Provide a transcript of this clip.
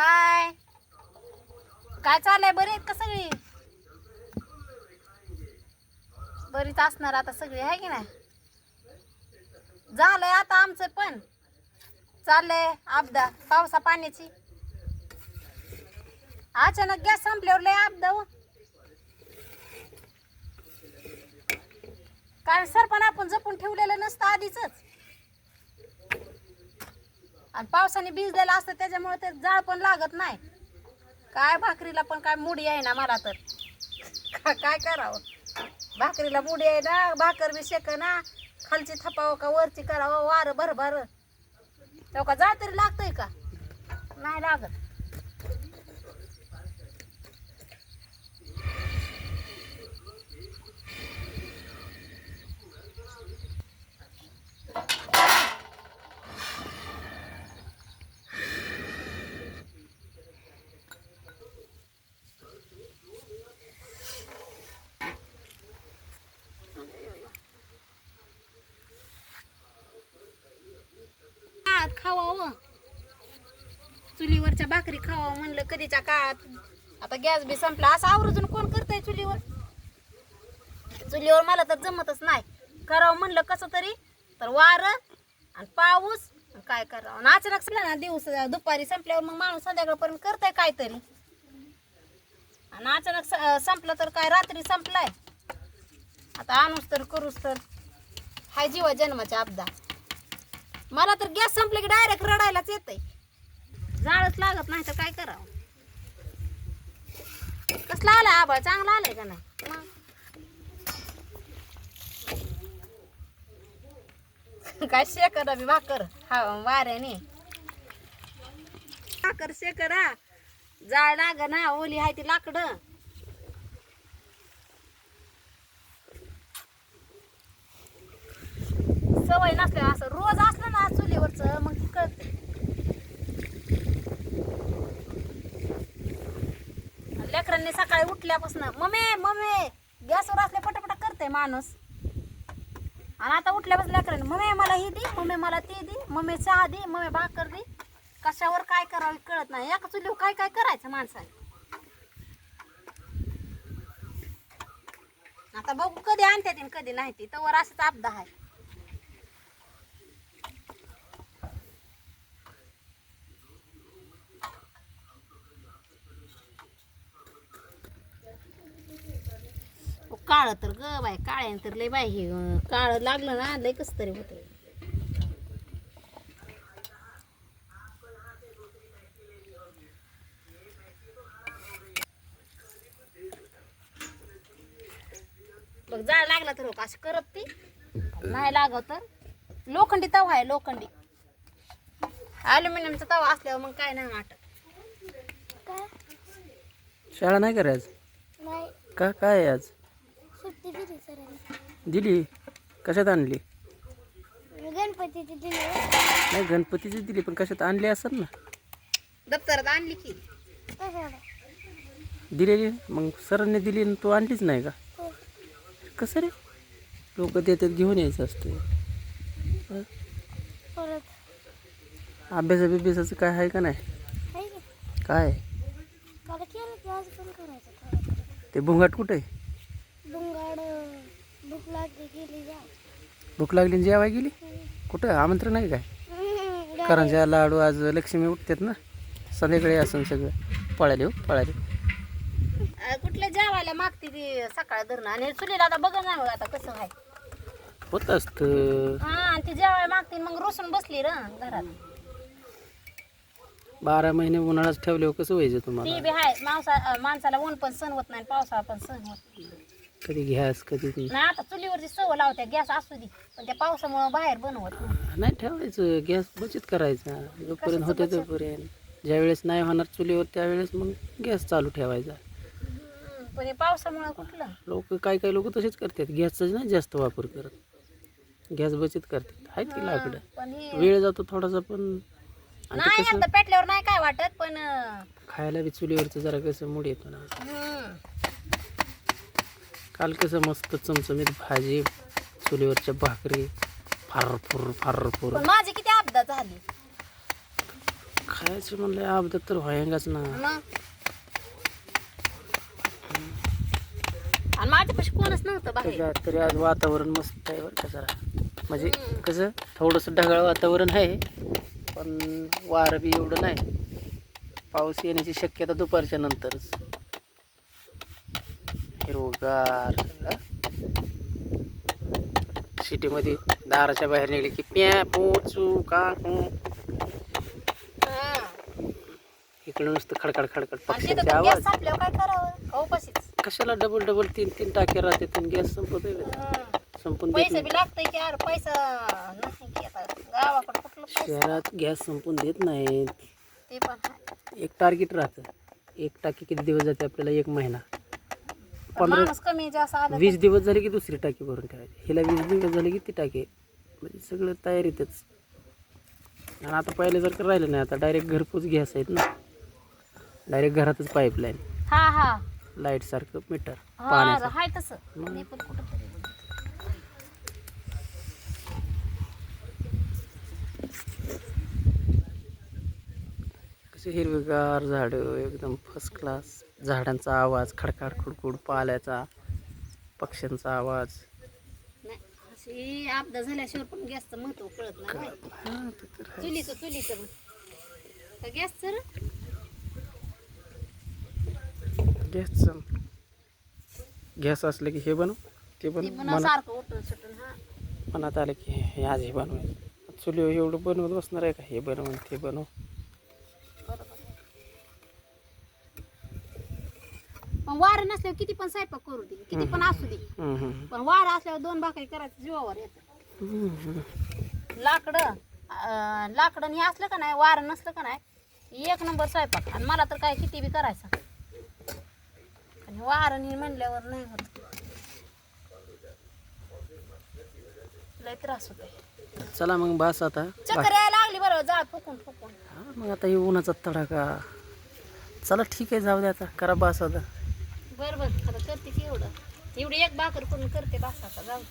हाय. काय चाललंय? बरे आहेत का सगळी? बरीच असणार आता सगळी आहे की नाही? झालंय आता आमचं पण. चाललंय आपदा पावसा पाण्याची. अचानक गॅस संपल्यावर लय आपदा हो. कारण सरपण आपण जपून ठेवलेलं नसतं आधीच आणि पावसाने भिजलेलं असतं त्याच्यामुळे ते जाळ पण लागत नाही. काय भाकरीला पण काय मुडी आहे ना मला तर. काय करावं? भाकरीला मुडी आहे ना भाकर बी शेक ना खालची थपावं का वरची करावं वारं भर भर तेव्हा का जाळ तरी लागतंय का? नाही लागत. खावावं. चुलीवरच्या भाकरी खावावं म्हणलं कधीच्या काळात. आता गॅस बी संपला असं आवर्जून कोण करतंय चुलीवर? चुलीवर मला तर जमतच नाही. करावं म्हणलं कसं तरी तर वारं आणि पाऊस काय करावं? आणि अचानक संपला ना दिवस दुपारी संपल्यावर मग माणूस संध्याकाळपर्यंत करतंय काहीतरी. आणि अचानक स- संपलं तर काय रात्री संपलाय. आता आणूस तर करूस तर. हाय जीवा जन्माच्या अपदा मला तर गॅस संपले की डायरेक्ट रडायलाच येतंय. जाळच लागत नाही तर काय करावं? कसला आलाय आबाळ चांगला आलाय का नाही? मग. काय शेकर बी भाकर? हा वाऱ्याने. भाकर शेकर हा. जाळ लाग ना ओली हाय ती लाकड. सवय नसल्या असं रोज असलं ना चुलीवरचं मग कळत लेकरांनी सकाळी उठल्यापासून मम्मी मम्मी गॅसवर असल्या पटापटा करते माणूस. आणि आता उठल्यापासून लेकरांनी मम्मी मला ही दे मम्मी मला ती दे मम्मी चहा दे मम्मी भाकर दे. कशावर काय करावे कळत नाही. एका चुलीवर काय काय करायचं माणसाने आता बघू कधी आणते कधी नाही ती तर असंच आपदा आहे. काळ तर ग बाय काळ्यान तर लय बाय हे काळ लागलं ना लय कस तरी होत बघ जाळ लागला तर हो का असं करत ती? नाही लागत तर? लोखंडी तवा आहे लोखंडी. अल्युमिनियमचा तवा असल्यावर मग काय नाही वाटत. शाळा नाही का रे आज नाही. का काय आहे आज? सुट्टी दिली? सरांनी दिली कशात आणली? गणपतीची दिली. नाही गणपतीची दिली पण कशात आणली असेल ना? दप्तरात आणली की. दिलेली? मग सरांनी दिली आणि तू आणलीच नाही का? हो. कसं रे? लोक देतात घेऊन यायचं असतं. अभ्यासा बिभ्यासाचं काय आहे का नाही? काय. ते भुंगाट कुठे आहे? बुंगाड. भूक लागली गेली जा. भूक लागली आणि जेवाय गेली? कुठं? आमंत्रण आहे काय? करंजा लाडू आज लक्ष्मी उठतात ना? संध्याकाळी असं सगळं. पळाले हो पळाले. कुठल्या जेवायला मागते ती सकाळ धरणं? आणि चुलीला आता बघा ना आता कसं आहे. होत असतं. हा आणि ती जेवायला मागते मग रुसून बसली र घरात. बारा महिने उन्हाळाच ठेवल्यावर कसं व्हायचं ती तुम्हाला बी आहे माणसा माणसाला ऊन पण सहन होत नाही पावसाळा पण सहन होत नाही. कधी घ्यास कधी ती नाही आता चुलीवरची सवय लावते गॅस असू दे. पण त्या पावसामुळे बाहेर बनवत नाही. नाही ठेवायचं गॅस बचत करायचा. जोपर्यंत होते तोपर्यंत. ज्यावेळेस नाही होणार चुलीवर त्यावेळेस मग गॅस चालू ठेवायचा. हम्म, पण हे पावसामुळे कुठलं? लोक काही काही लोक तसेच करतात. गॅसचा नाही जास्त वापर करत. गॅस बचत करतात. आहेत की लाकडं. पण हे वेळ जातो थोडासा पण आणि ते नाही कसं? पेटल्यावर नाही काय वाटत पण अं, खायला बी चुलीवरचं जरा कसं मूड येतो ना. हम्म, काल कसं मस्त चमचमीत भाजी चुलीवरच्या भाकरी फार फुर फार फुर पण माझी किती अपघात झाली? खायचं म्हणलं अपघात तर व्हायंगाच ना. मग? आणि माझ्यापाशी कोणच नव्हतं बाहेर. त्याच्यात तरी आज वातावरण मस्त आहे बरं का जरा. म्हणजे कसं थोडंसं ढगाळ वातावरण आहे पण वारं बी एवढं नाही. पाऊस येण्याची शक्यता दुपारच्या नंतरच. हिरवगार. सिटीमध्ये दाराच्या बाहेर निघले की प्या पोचू का. इकडं नुसतं खडखड खडखड पक्ष्यांचे आवाज. कशाला डबल डबल तीन तीन टाके राहते गॅस संपत? संपून शहरात गॅस संपून देत नाहीत. एक टार्गेट राहतं. एक टाकी किती दिवस जाते आपल्याला? एक महिना. पण पंधरा माणूस कमी जास्त आला वीस दिवस झाले की दुसरी टाकी भरून ठेवायची. हिला वीस दिवस झाले की ती टाकी म्हणजे सगळं तयारीतच आणि आता पहिल्यासारखं राहिलं नाही आता डायरेक्ट घरपोच गॅस आहेत ना. डायरेक्ट घरातच पाईपलाईन हा हा. लाइट सारखं मीटर हा पाण्याचं. हाय तसं. मी पण कुठं कसे हिरवेगार झाडं एकदम फर्स्ट क्लास झाडांचा आवाज खडखाड खुडखुड पाल्याचा पक्ष्यांचा आवाज. नाही अशी आपदा झाल्याशिवाय पण गॅसचं महत्त्व कळत नाही. होय. ते तर आहे. चुलीचं गॅस गॅसचं. गॅस असलं की हे बनव ते बनव मनात आलं की हे आज हे बनवायचं चुलीवर एवढं बनवत बसणार आहे का? हे बनव ते बनव. पण वारं नसल्यावर किती पण स्वयंपाक करू दे किती पण असू दे. हम्म. पण वारं असल्यावर दोन भाकरी करायचं जीवावर येतं. हम्म, हम्म. लाकडं अं, लाकडं हे असलं का नाही वारं नसलं का नाही एक नंबर स्वयंपाक. आणि मला तर काय किती बी करायचा. आणि वारं नाही म्हणल्यावर नाही होत. लय त्रास होतोय. चला मग बस आता. चक्कर यायला लागली बरं जा फुकून फुकून. हा, मग आता हे उन्हाचा तडाखा. चला ठीक आहे जाऊ दे आता. करा बस आता. बरं बरं. आता करते की एवढं. एवढी एक भाकर करून करते बासाचा जाऊ